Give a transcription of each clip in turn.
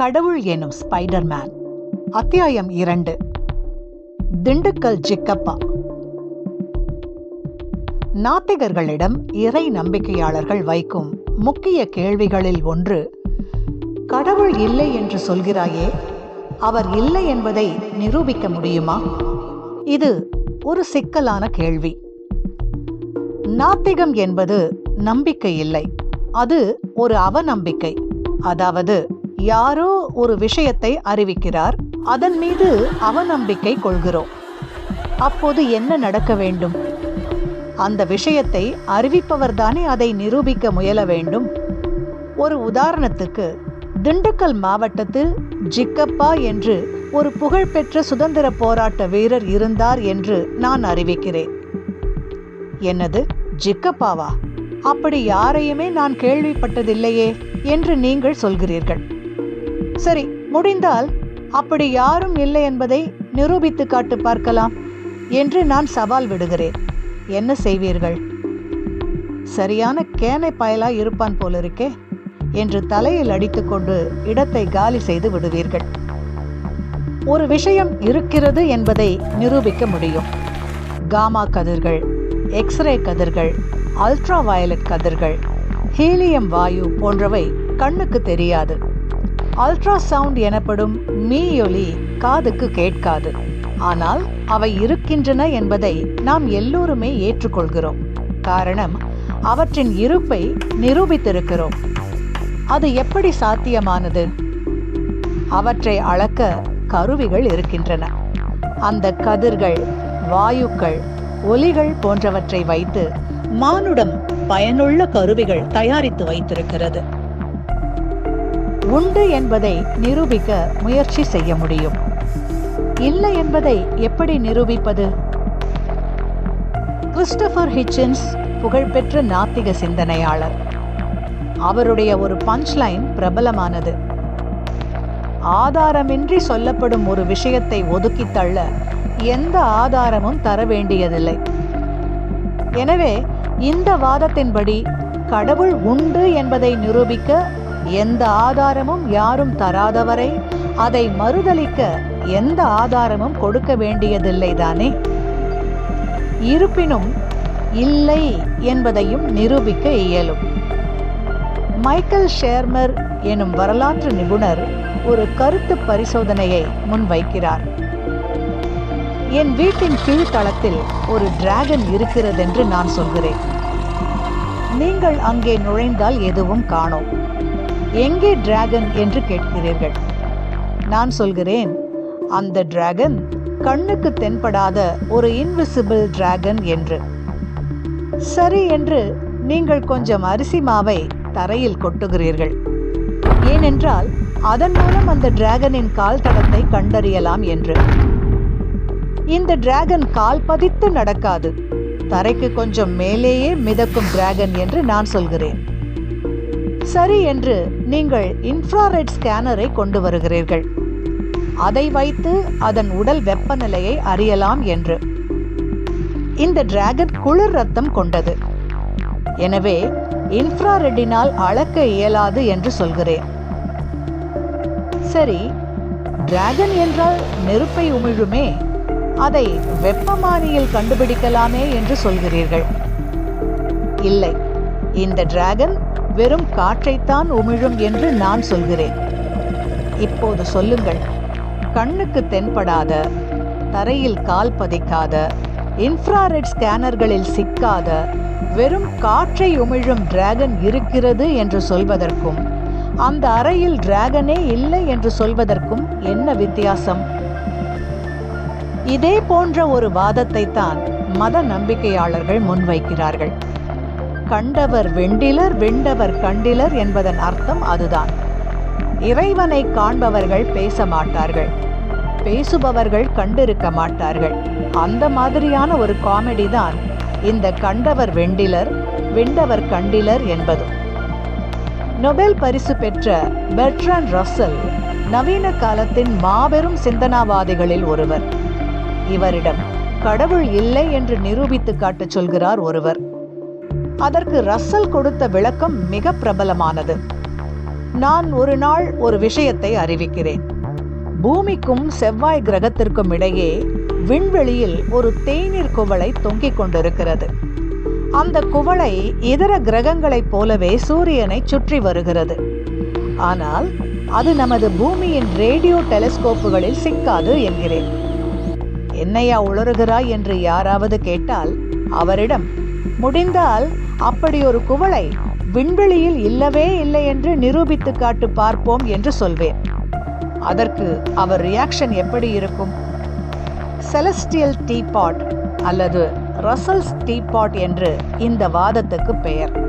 கடவுள் எனும் ஸ்பைடர்மேன் அத்தியாயம் இரண்டு. திண்டுக்கல் ஜிக்கப்பா. நாத்திகர்களிடம் இறை நம்பிக்கையாளர்கள் வைக்கும் முக்கிய கேள்விகளில் ஒன்று கடவுள் இல்லை என்று சொல்கிறாயே அவர் இல்லை என்பதை நிரூபிக்க முடியுமா? இது ஒரு சிக்கலான கேள்வி. நாத்திகம் என்பது நம்பிக்கை இல்லை. அது ஒரு அவநம்பிக்கை. அதாவது யாரோ ஒரு விஷயத்தை அறிவிக்கிறார் அதன் மீது அவநம்பிக்கை கொள்கிறோம். அப்போது என்ன நடக்க வேண்டும்? அந்த விஷயத்தை அறிவிப்பவர்தானே அதை நிரூபிக்க முயல வேண்டும். ஒரு உதாரணத்துக்கு திண்டுக்கல் மாவட்டத்தில் ஜிக்கப்பா என்று ஒரு புகழ்பெற்ற சுதந்திர போராட்ட வீரர் இருந்தார் என்று நான் அறிவிக்கிறேன். என்னது ஜிக்கப்பாவா அப்படி யாரையுமே நான் கேள்விப்பட்டதில்லையே என்று நீங்கள் சொல்கிறீர்கள். சரி முடிந்தால் அப்படி யாரும் இல்லை என்பதை நிரூபித்து காட்டு பார்க்கலாம் என்று நான் சவால் விடுகிறேன். என்ன செய்வீர்கள்? சரியான கேனை பயலா இருப்பான் போலிருக்கே என்று தலையில் அடித்துக்கொண்டு இடத்தை காலி செய்து விடுவீர்கள். ஒரு விஷயம் இருக்கிறது என்பதை நிரூபிக்க முடியும். காமா கதிர்கள் எக்ஸ்ரே கதிர்கள் அல்ட்ரா வயலட் கதிர்கள் ஹீலியம் வாயு போன்றவை கண்ணுக்கு தெரியாது. அல்ட்ரா சவுண்ட் எனப்படும் மீயொலி காதுக்கு கேட்காது. ஆனால் அவை இருக்கின்றன என்பதை நாம் எல்லோருமே ஏற்றுக்கொள்கிறோம். காரணம் அவற்றின் இருப்பை நிரூபித்திருக்கிறோம். அது எப்படி சாத்தியமானது? அவற்றை அளக்க கருவிகள் இருக்கின்றன. அந்த கதிர்கள் வாயுக்கள் ஒலிகள் போன்றவற்றை வைத்து மானுடம் பயனுள்ள கருவிகள் தயாரித்து வைத்திருக்கிறது. உண்டு என்பதை நிரூபிக்க முயற்சி செய்ய முடியும். இல்லை என்பதை எப்படி நிரூபிப்பது? கிறிஸ்டபர் ஹிச்சின்ஸ் புகழ்பெற்ற நாத்திக சிந்தனையாளர். அவருடைய ஒரு பஞ்ச்லைன் பிரபலமானது. ஆதாரமின்றி சொல்லப்படும் ஒரு விஷயத்தை ஒதுக்கித் தள்ள எந்த ஆதாரமும் தர வேண்டியதில்லை. எனவே இந்த வாதத்தின்படி கடவுள் உண்டு என்பதை நிரூபிக்க எந்த ஆதாரமும் யாரும் தராதவரை அதை மறுதலிக்க எந்த ஆதாரமும் கொடுக்க வேண்டியதில்லை தானே? இருப்பினும் இல்லை என்பதையும் நிரூபிக்க இயலும். மைக்கேல் ஷேர்மர் எனும் வரலாற்று நிபுணர் ஒரு கருத்து பரிசோதனையை முன்வைக்கிறார். என் வீட்டின் கீழ்த்தளத்தில் ஒரு டிராகன் இருக்கிறதென்று நான் சொல்கிறேன். நீங்கள் அங்கே நுழைந்தால் எதுவும் காணோம். எங்கே டிராகன் என்று கேட்கிறீர்கள்? நான் சொல்கிறேன் அந்த டிராகன் கண்ணுக்கு தென்படாத ஒரு இன்விசிபிள் டிராகன் என்று. சரி என்று நீங்கள் கொஞ்சம் அரிசி மாவை தரையில் கொட்டுகிறீர்கள். ஏனென்றால் அதன் மூலம் அந்த டிராகனின் கால் தடத்தை கண்டறியலாம் என்று. இந்த டிராகன் கால் பதித்து நடக்காது. தரைக்கு கொஞ்சம் மேலேயே மிதக்கும் டிராகன் என்று நான் சொல்கிறேன். சரி என்று நீங்கள் இன்ஃப்ராரெட் ஸ்கேனரை கொண்டு வருகிறீர்கள். அதை வைத்து அதன் உடல் வெப்பநிலையை அறியலாம் என்று. இந்த டிராகன் குளிர் ரத்தம் கொண்டது. எனவே இன்ஃப்ராரெட்டினால் அளக்க இயலாது என்று சொல்கிறேன். சரி டிராகன் என்றால் நெருப்பை உமிழுமே அதை வெப்பமானியில் கண்டுபிடிக்கலாமே என்று சொல்கிறீர்கள். இல்லை இந்த டிராகன் வெறும் காற்றைத்தான் உமிழும் என்று நான் சொல்கிறேன். இப்போது சொல்லுங்கள். கண்ணுக்கு தென்படாத தரையில் கால் பதிக்காத இன்ஃப்ராரெட் ஸ்கேனர்களில் சிக்காத வெறும் காற்றை உமிழும் டிராகன் இருக்கிறது என்று சொல்வதற்கும் அந்த அறையில் டிராகனே இல்லை என்று சொல்வதற்கும் என்ன வித்தியாசம்? இதே போன்ற ஒரு வாதத்தை தான் மத நம்பிக்கையாளர்கள் முன்வைக்கிறார்கள். கண்டவர் வெண்டிலர் வெண்டவர் கண்டிலர் என்பதன் அர்த்தம் அதுதான். இறைவனை காண்பவர்கள் பேச மாட்டார்கள் பேசுபவர்கள் கண்டிருக்க மாட்டார்கள். அந்த மாதிரியான ஒரு காமெடி தான் இந்த கண்டவர் வெண்டிலர் வெண்டவர் கண்டிலர் என்பதும். நொபெல் பரிசு பெற்ற பெட்ரன் ரசல் நவீன காலத்தின் மாபெரும் சிந்தனாவாதிகளில் ஒருவர். இவரிடம் கடவுள் இல்லை என்று நிரூபித்து காட்டச் சொல்கிறார் ஒருவர். அதற்கு ரசல் கொடுத்த விளக்கம் மிக பிரபலமானது. நான் ஒரு நாள் ஒரு விஷயத்தை அறிவிக்கிறேன். பூமிக்கும் செவ்வாய் கிரகத்திற்கும் இடையே விண்வெளியில் ஒரு தேநீர் குவளை தொங்கிக் கொண்டிருக்கிறது. அந்த குவளை இதர கிரகங்களைப் போலவே சூரியனை சுற்றி வருகிறது. ஆனால் அது நமது பூமியின் ரேடியோ டெலிஸ்கோப்புகளில் சிக்காது என்கிறேன். என்னையா உளறுகிறாய் என்று யாராவது கேட்டால் அவரிடம் முடிந்தால் அப்படி ஒரு குவளை விண்வெளியில் இல்லவே இல்லை என்று நிரூபித்து காட்டு பார்ப்போம் என்று சொல்வேன். அதற்கு அவர் ரியாக்ஷன் எப்படி இருக்கும்? செலஸ்டியல் டீபாட் அல்லது ரசல்ஸ் டீபாட் என்று இந்த வாதத்துக்கு பெயர்.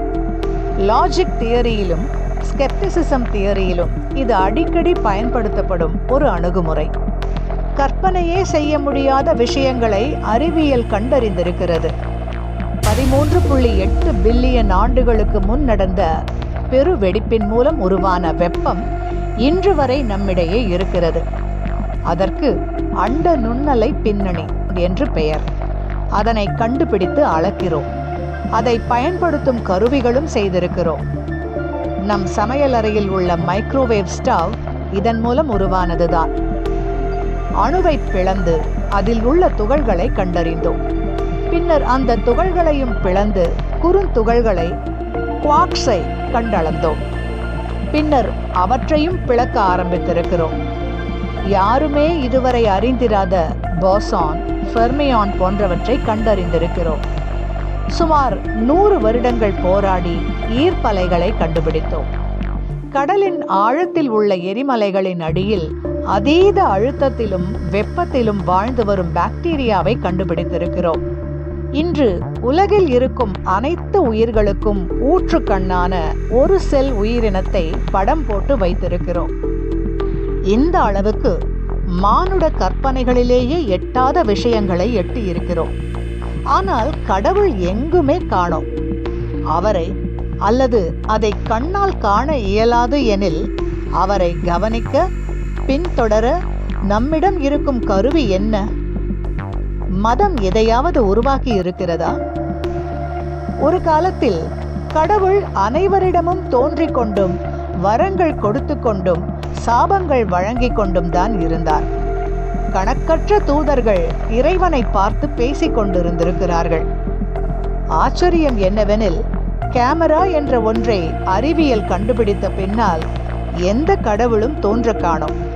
லாஜிக் தியரியிலும் ஸ்கெப்டிசிசம் தியரியிலும் இது அடிக்கடி பயன்படுத்தப்படும் ஒரு அணுகுமுறை. கற்பனையே செய்ய முடியாத விஷயங்களை அறிவியல் கண்டறிந்திருக்கிறது. பதிமூன்று புள்ளி எட்டு பில்லியன் ஆண்டுகளுக்கு முன் நடந்த பெரு வெடிப்பின் மூலம் உருவான வெப்பம் இன்று வரை நம்மிடையே இருக்கிறது. அதற்கு அண்ட நுண்ணலை பின்னணி என்று பெயர். அதனை கண்டுபிடித்து அளக்கிறோம். அதை பயன்படுத்தும் கருவிகளும் செய்திருக்கிறோம். நம் சமையலறையில் உள்ள மைக்ரோவேவ் ஸ்டவ் இதன் மூலம் உருவானதுதான். அணுவை பிளந்து அதில் உள்ள துகள்களை கண்டறிந்தோம். பின்னர் அந்த துகள்களையும் பிளந்து குறுந்துகள்களை குவாக்ஸை கண்டளந்தோம். பின்னர் அவற்றையும் பிளக்க ஆரம்பித்திருக்கிறோம். யாருமே இதுவரை அறிந்திராத போசான் ஃபெர்மியான் போன்றவற்றை கண்டறிந்திருக்கிறோம். சுமார் நூறு வருடங்கள் போராடி ஈர்ப்பலைகளை கண்டுபிடித்தோம். கடலின் ஆழத்தில் உள்ள எரிமலைகளின் அடியில் அதீத அழுத்தத்திலும் வெப்பத்திலும் வாழ்ந்து வரும் பாக்டீரியாவை கண்டுபிடித்திருக்கிறோம். இன்று உலகில் இருக்கும் அனைத்து உயிர்களுக்கும் ஊற்றுக்கண்ணான ஒரு செல் உயிரினத்தை படம் போட்டு வைத்திருக்கிறோம். இந்த அளவுக்கு மானுட கற்பனைகளிலேயே எட்டாத விஷயங்களை எட்டி இருக்கிறோம் ஆனால் கடவுள் எங்குமே காணோம். அவரை அல்லது அதை கண்ணால் காண இயலாது எனில் அவரை கவனிக்க பின்தொடர நம்மிடம் இருக்கும் கருவி என்ன? மதம் எதையாவது உருவாக்கி இருக்கிறதா? ஒரு காலத்தில் கடவுள் அனைவரிடமும் தோன்றிக் கொண்டும் வரங்கள் கொடுத்து கொண்டும் சாபங்கள் வழங்கிக் கொண்டும் தான் இருந்தார். கணக்கற்ற தூதர்கள் இறைவனை பார்த்து பேசிக் கொண்டிருந்திருக்கிறார்கள். ஆச்சரியம் என்னவெனில் கேமரா என்ற ஒன்றை அறிவியல் கண்டுபிடித்த பின்னால் எந்த கடவுளும் தோன்ற காணோம்.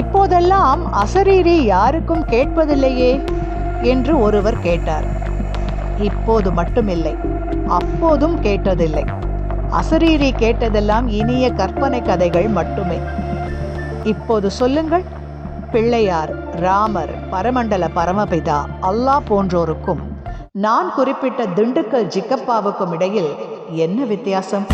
இப்போதெல்லாம் அசரீரி யாருக்கும் கேட்பதில்லையே என்று ஒருவர் கேட்டார். இப்போது மட்டுமில்லை அப்போதும் கேட்டதில்லை. அசரீரி கேட்டதெல்லாம் இனிய கற்பனை கதைகள் மட்டுமே. இப்போது சொல்லுங்கள் பிள்ளையார் ராமர் பரமண்டல பரமபிதா அல்லாஹ் போன்றோருக்கும் நான் குறிப்பிட்ட திண்டுக்கல் ஜிக்கப்பாவுக்கும் இடையில் என்ன வித்தியாசம்?